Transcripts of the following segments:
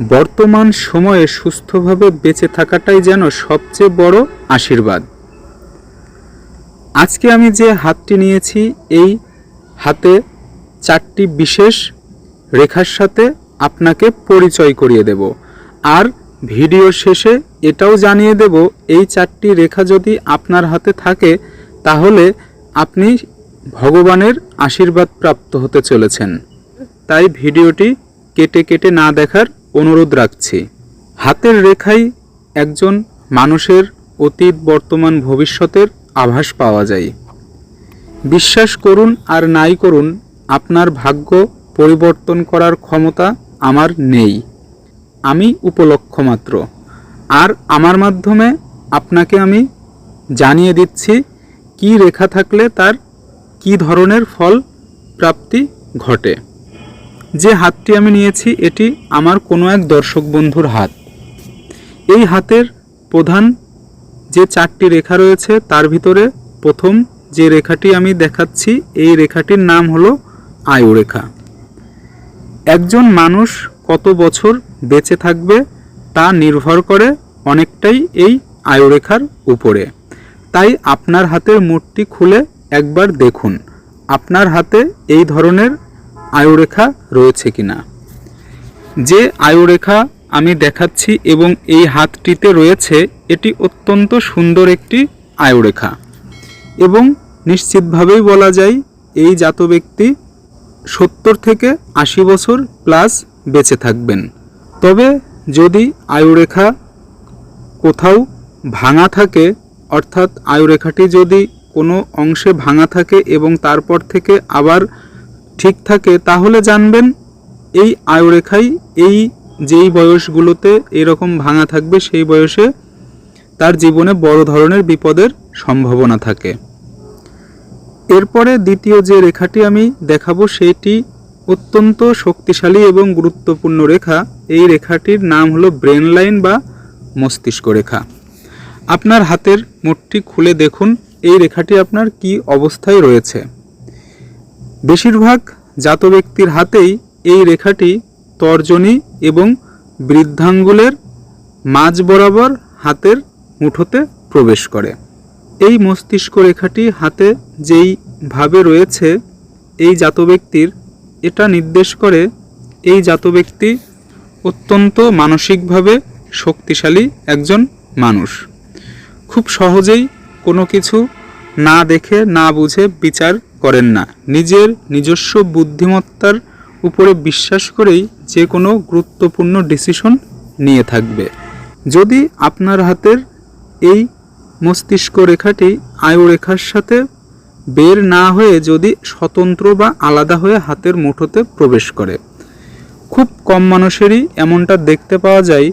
বর্তমান সময়ে সুস্থভাবে বেঁচে থাকাটাই যেন সবচেয়ে বড় আশীর্বাদ। আজকে আমি যে হাতটি নিয়েছি, এই হাতে চারটি বিশেষ রেখার সাথে আপনাকে পরিচয় করিয়ে দেব। আর ভিডিও শেষে এটাও জানিয়ে দেব, এই চারটি রেখা যদি আপনার হাতে থাকে, তাহলে আপনি ভগবানের আশীর্বাদ প্রাপ্ত হতে চলেছেন। তাই ভিডিওটি কেটে কেটে না দেখার অনুরোধ রাখছি। হাতের রেখাই একজন মানুষের অতীত, বর্তমান, ভবিষ্যতের আভাস পাওয়া যায়। বিশ্বাস করুন আর নাই করুন, আপনার ভাগ্য পরিবর্তন করার ক্ষমতা আমার নেই। আমি উপলক্ষ মাত্র। আর আমার মাধ্যমে আপনাকে আমি জানিয়ে দিচ্ছি কি রেখা থাকলে তার কি ধরনের ফল প্রাপ্তি ঘটে। যে হাতটি আমি নিয়েছি, এটি আমার কোনো এক দর্শক বন্ধুর হাত। এই হাতের প্রধান যে চারটি রেখা রয়েছে, তার ভিতরে প্রথম যে রেখাটি আমি দেখাচ্ছি, এই রেখাটির নাম হলো আয়ু রেখা। একজন মানুষ কত বছর বেঁচে থাকবে, তা নির্ভর করে অনেকটাই এই আয়ুরেখার উপরে। তাই আপনার হাতের মুঠটি খুলে একবার দেখুন। আপনার হাতে এই ধরনের আয়ুরেখা রয়েছে কিনা। যে আয়ুরেখা আমি দেখাচ্ছি এবং এই হাতটিতে রয়েছে, এটি অত্যন্ত সুন্দর একটি আয়ুরেখা। এবং নিশ্চিতভাবেই বলা যায়, এই জাত ব্যক্তি সত্তর থেকে আশি বছর প্লাস বেঁচে থাকবেন। তবে যদি আয়ুরেখা কোথাও ভাঙা থাকে, অর্থাৎ আয়ুরেখাটি যদি কোনো অংশে ভাঙা থাকে এবং তারপর থেকে আবার ঠিক থাকে, তাহলে জানবেন এই আয়ুরেখাই এই যেই বয়সগুলোতে এরকম ভাঙা থাকবে, সেই বয়সে তার জীবনে বড় ধরনের বিপদের সম্ভাবনা থাকে। এরপরে দ্বিতীয় যে রেখাটি আমি দেখাবো, সেটি অত্যন্ত শক্তিশালী এবং গুরুত্বপূর্ণ রেখা। এই রেখাটির নাম হলো ব্রেন লাইন বা মস্তিষ্ক রেখা। আপনার হাতের মুঠটি খুলে দেখুন, এই রেখাটি আপনার কি অবস্থায় রয়েছে। বেশিরভাগ জাত ব্যক্তির হাতেই এই রেখাটি তর্জনী এবং বৃদ্ধাঙ্গুলের মাঝ বরাবর হাতের মুঠোতে প্রবেশ করে। এই মস্তিষ্ক রেখাটি হাতে যেইভাবে রয়েছে, এই জাত ব্যক্তির এটা নির্দেশ করে, এই জাত ব্যক্তি অত্যন্ত মানসিকভাবে শক্তিশালী একজন মানুষ। খুব সহজেই কোনো কিছু না দেখে, না বুঝে বিচার করেন না। নিজের নিজস্ব বুদ্ধিমত্তার উপরে বিশ্বাস করেই যে কোনো গুরুত্বপূর্ণ ডিসিশন নিয়ে থাকবে। যদি আপনার হাতের এই মস্তিষ্ক রেখাটি আয়ু রেখার সাথে বের না হয়ে যদি স্বতন্ত্র বা আলাদা হয়ে হাতের মুঠোতে প্রবেশ করে, খুব কম মানুষেরই এমনটা দেখতে পাওয়া যায়,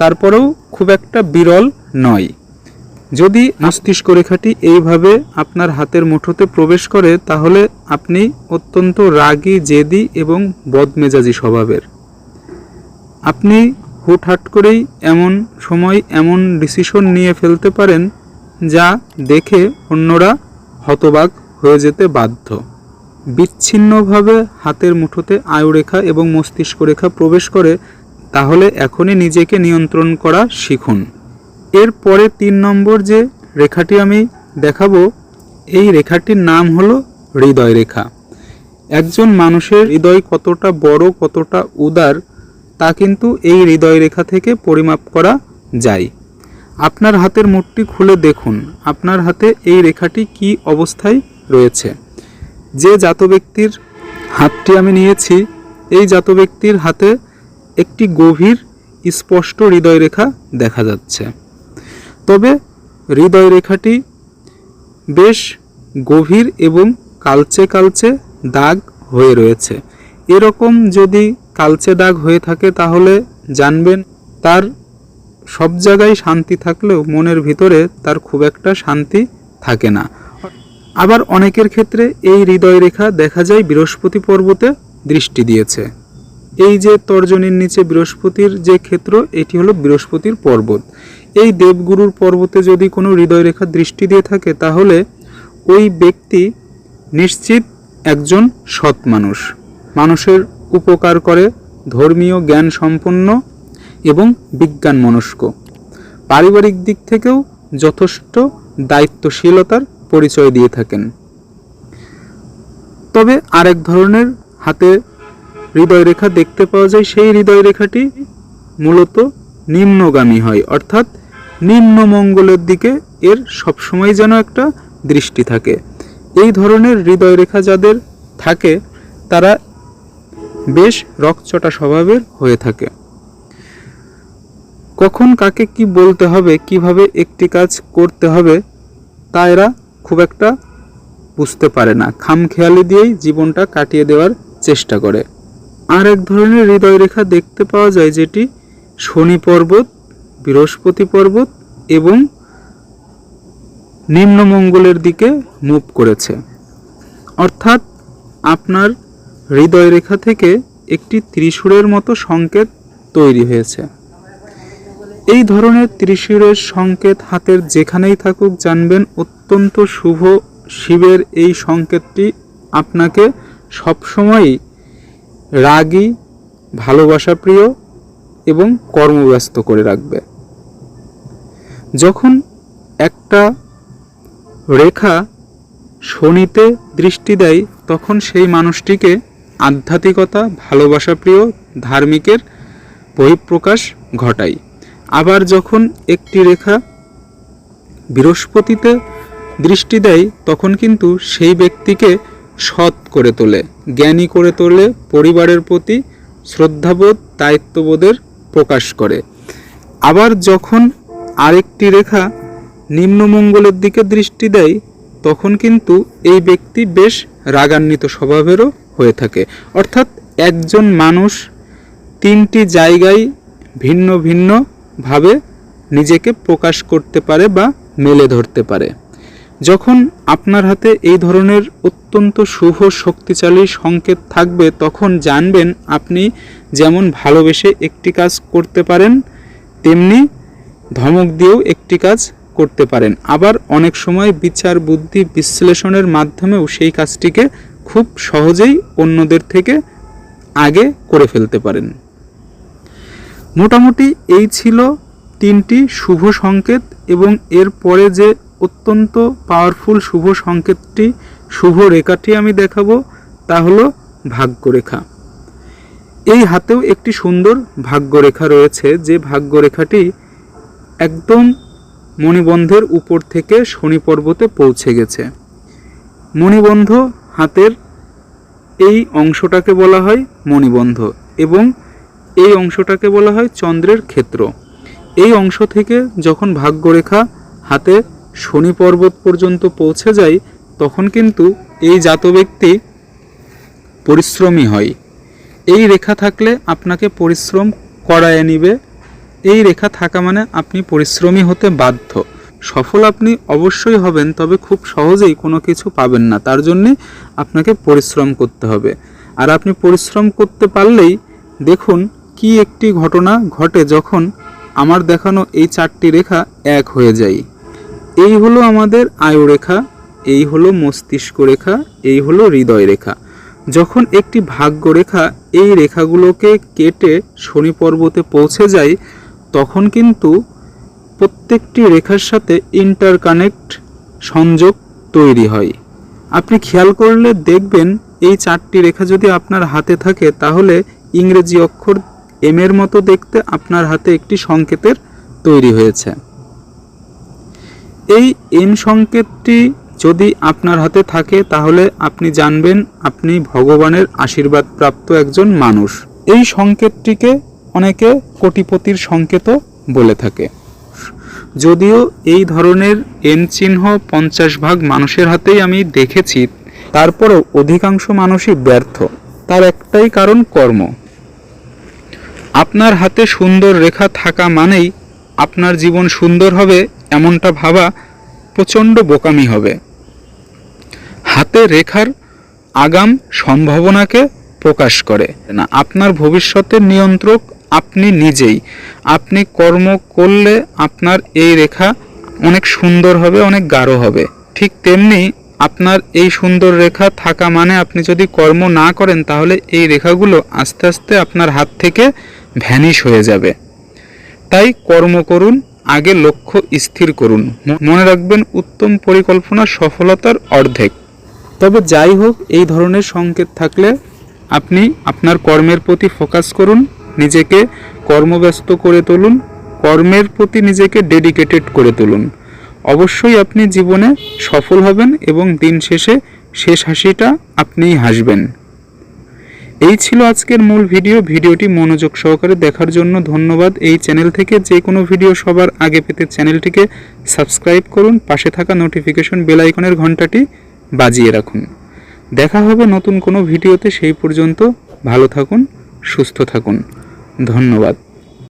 তারপরেও খুব একটা বিরল নয়। যদি মস্তিষ্ক রেখাটি এইভাবে আপনার হাতের মুঠোতে প্রবেশ করে, তাহলে আপনি অত্যন্ত রাগী, জেদি এবং বদমেজাজি স্বভাবের। আপনি হুটহাট করেই এমন সময় এমন ডিসিশন নিয়ে ফেলতে পারেন, যা দেখে অন্যরা হতবাক হয়ে যেতে বাধ্য। বিচ্ছিন্নভাবে হাতের মুঠোতে আয়ুরেখা এবং মস্তিষ্ক রেখা প্রবেশ করে, তাহলে এখনই নিজেকে নিয়ন্ত্রণ করা শিখুন। এরপরে তিন নম্বর যে রেখাটি আমি দেখাবো, এই রেখাটির নাম হলো হৃদয় রেখা একজন মানুষের হৃদয় কতটা বড়, কতটা উদার, তা কিন্তু এই হৃদয় রেখা থেকে পরিমাপ করা যায়। আপনার হাতের মুঠটি খুলে দেখুন, আপনার হাতে এই রেখাটি কি অবস্থায় রয়েছে। যে জাত ব্যক্তির হাতটি আমি নিয়েছি, এই জাত ব্যক্তির হাতে একটি গভীর স্পষ্ট হৃদয় রেখা দেখা যাচ্ছে। তবে হৃদয় রেখাটি বেশ গভীর এবং কালচে কালচে দাগ হয়ে রয়েছে। এরকম যদি কালচে দাগ হয়ে থাকে তাহলে জানবেন তার সব জায়গায় শান্তি থাকলেও মনের ভিতরে তার খুব একটা শান্তি থাকে না। আবার অনেকের ক্ষেত্রে এই হৃদয় রেখা দেখা যায় বৃহস্পতি পর্বতে দৃষ্টি দিয়েছে। এই যে তর্জনীর নিচে বৃহস্পতির যে ক্ষেত্র, এটি হলো বৃহস্পতির পর্বত। এই দেবগুরুর পর্বতে যদি কোনো হৃদয় রেখা দৃষ্টি দিয়ে থাকে, তাহলে ওই ব্যক্তি নিশ্চিত একজন সৎ মানুষ। মানুষের উপকার করে ধর্মীয় জ্ঞান সম্পন্ন এবং বিজ্ঞান মনস্ক। পারিবারিক দিক থেকেও যথেষ্ট দায়িত্বশীলতার পরিচয় দিয়ে থাকেন। তবে আরেক ধরনের হাতে হৃদয় রেখা দেখতে পাওয়া যায়, সেই হৃদয় রেখাটি মূলত নিম্নগামী হয়, অর্থাৎ নিম্ন মঙ্গলের দিকে এর সবসময় যেন একটা দৃষ্টি থাকে। এই ধরনের হৃদয় রেখা যাদের থাকে, তারা বেশ রকচটা স্বভাবের হয়ে থাকে। কখন কাকে কি বলতে হবে, কীভাবে একটি কাজ করতে হবে, তা এরা খুব একটা বুঝতে পারে না। খামখেয়ালি দিয়েই জীবনটা কাটিয়ে দেওয়ার চেষ্টা করে। আর এক ধরনের হৃদয় রেখা দেখতে পাওয়া যায় যেটি শনি পর্বত, বৃহস্পতি পর্বত এবং নিম্নমঙ্গলের দিকে মুভ করেছে। অর্থাৎ আপনার হৃদয় রেখা থেকে একটি ত্রিশূরের মতো সংকেত তৈরি হয়েছে। এই ধরনের ত্রিশূরের সংকেত হাতের যেখানেই থাকুক জানবেন অত্যন্ত শুভ শিবের এই সংকেতটি আপনাকে সবসময়ই রাগী ভালোবাসা প্রিয় এবং কর্মব্যস্ত করে রাখবে। যখন একটা রেখা শনিতে দৃষ্টি দেয়, তখন সেই মানুষটিকে আধ্যাত্মিকতা ভালোবাসা প্রিয় ধার্মিকের বহিঃপ্রকাশ ঘটায়। আবার যখন একটি রেখা বৃহস্পতিতে দৃষ্টি দেয়, তখন কিন্তু সেই ব্যক্তিকে সৎ করে তোলে। জ্ঞানী করে তোলে, পরিবারের প্রতি শ্রদ্ধাবোধ, দায়িত্ববোধের প্রকাশ করে। আবার যখন আরেকটি রেখা নিম্নমঙ্গলের দিকে দৃষ্টি দেয়, তখন কিন্তু এই ব্যক্তি বেশ রাগান্বিত স্বভাবেরও হয়ে থাকে। অর্থাৎ একজন মানুষ তিনটি জায়গায় ভিন্ন ভিন্ন ভাবে নিজেকে প্রকাশ করতে পারে বা মেলে ধরতে পারে। যখন আপনার হাতে এই ধরনের অত্যন্ত শুভ শক্তিশালী সংকেত থাকবে, তখন জানবেন আপনি যেমন ভালোবেসে একটি কাজ করতে পারেন, তেমনি ধমক দিয়েও একটি কাজ করতে পারেন। আবার অনেক সময় বিচার, বুদ্ধি, বিশ্লেষণের মাধ্যমেও সেই কাজটিকে খুব সহজেই অন্যদের থেকে আগে করে ফেলতে পারেন। মোটামুটি এই ছিল তিনটি শুভ সংকেত এবং এর পরে যে অত্যন্ত পাওয়ারফুল শুভ সংকেতটি, শুভ রেখাটি আমি দেখাবো, তা হলো ভাগ্যরেখা। এই হাতেও একটি সুন্দর ভাগ্যরেখা রয়েছে, যে ভাগ্যরেখাটি একদম মণিবন্ধের উপর থেকে শনি পর্বতে পৌঁছে গেছে। মণিবন্ধ হাতের এই অংশটাকে বলা হয় মণিবন্ধ এবং এই অংশটাকে বলা হয় চন্দ্রের ক্ষেত্র। এই অংশ থেকে যখন ভাগ্যরেখা হাতে শনি পর্বত পর্যন্ত পৌঁছে যায়, তখন কিন্তু এই জাত ব্যক্তি পরিশ্রমী হয়। এই রেখা থাকলে আপনাকে পরিশ্রম করায় নিবে। এই রেখা থাকা মানে আপনি পরিশ্রমী হতে বাধ্য। সফল আপনি অবশ্যই হবেন, তবে খুব সহজেই কোনো কিছু পাবেন না। তার জন্যে আপনাকে পরিশ্রম করতে হবে। আর আপনি পরিশ্রম করতে পারলেই দেখুন কি একটি ঘটনা ঘটে যখন আমার দেখানো এই চারটি রেখা এক হয়ে যায়। এই হলো আমাদের আয়ু রেখা এই হলো মস্তিষ্ক রেখা, এই হলো হৃদয় রেখা। যখন একটি ভাগ্য রেখা এই রেখাগুলোকে কেটে শনি পর্বতে পৌঁছে যায়, তখন কিন্তু প্রত্যেকটি রেখার সাথে ইন্টারকানেক্ট সংযোগ তৈরি হয়। আপনি খেয়াল করলে দেখবেন এই চারটি রেখা যদি আপনার হাতে থাকে, তাহলে ইংরেজি অক্ষর এম এর মতো দেখতে আপনার হাতে একটি সংকেতের তৈরি হয়েছে। এই এম সংকেতটি যদি আপনার হাতে থাকে, তাহলে আপনি জানবেন আপনি ভগবানের আশীর্বাদ প্রাপ্ত একজন মানুষ। এই সংকেতটিকে অনেকে কোটিপতির সংকেতও বলে থাকে। যদিও এই ধরনের এন চিহ্ন পঞ্চাশ ভাগ মানুষের হাতেই আমি দেখেছি, তারপরেও অধিকাংশ মানুষই ব্যর্থ। তার একটাই কারণ কর্ম। আপনার হাতে সুন্দর রেখা থাকা মানেই আপনার জীবন সুন্দর হবে এমনটা ভাবা প্রচণ্ড বোকামি হবে। হাতে রেখার আগাম সম্ভাবনাকে প্রকাশ করে। না, আপনার ভবিষ্যতের নিয়ন্ত্রক আপনি নিজেই। আপনি কর্ম করলে আপনার এই রেখা অনেক সুন্দর হবে, অনেক গাঢ় হবে। ঠিক তেমনি আপনার এই সুন্দর রেখা থাকা মানে আপনি যদি কর্ম না করেন, তাহলে এই রেখাগুলো আস্তে আস্তে আপনার হাত থেকে ভ্যানিশ হয়ে যাবে। তাই কর্ম করুন আগে লক্ষ্য স্থির করুন। মনে রাখবেন, উত্তম পরিকল্পনা সফলতার অর্ধেক। তবে যাই হোক, এই ধরনের সংকেত থাকলে আপনি আপনার কর্মের প্রতি ফোকাস করুন, নিজেকে কর্মব্যস্ত করে তুলুন, কর্মের প্রতি নিজেকে ডেডিকেটেড করে তুলুন। অবশ্যই আপনি জীবনে সফল হবেন এবং দিন শেষে শেষ হাসিটা আপনিই হাসবেন। এই ছিল আজকের মূল ভিডিও। ভিডিওটি মনোযোগ সহকারে দেখার জন্য ধন্যবাদ। এই চ্যানেল থেকে যে কোনো ভিডিও সবার আগে পেতে চ্যানেলটিকে সাবস্ক্রাইব করুন। পাশে থাকা নোটিফিকেশন বেল আইকনের ঘন্টাটি বাজিয়ে রাখুন। দেখা হবে নতুন কোনো ভিডিওতে। সেই পর্যন্ত ভালো থাকুন, সুস্থ থাকুন। ধন্যবাদ।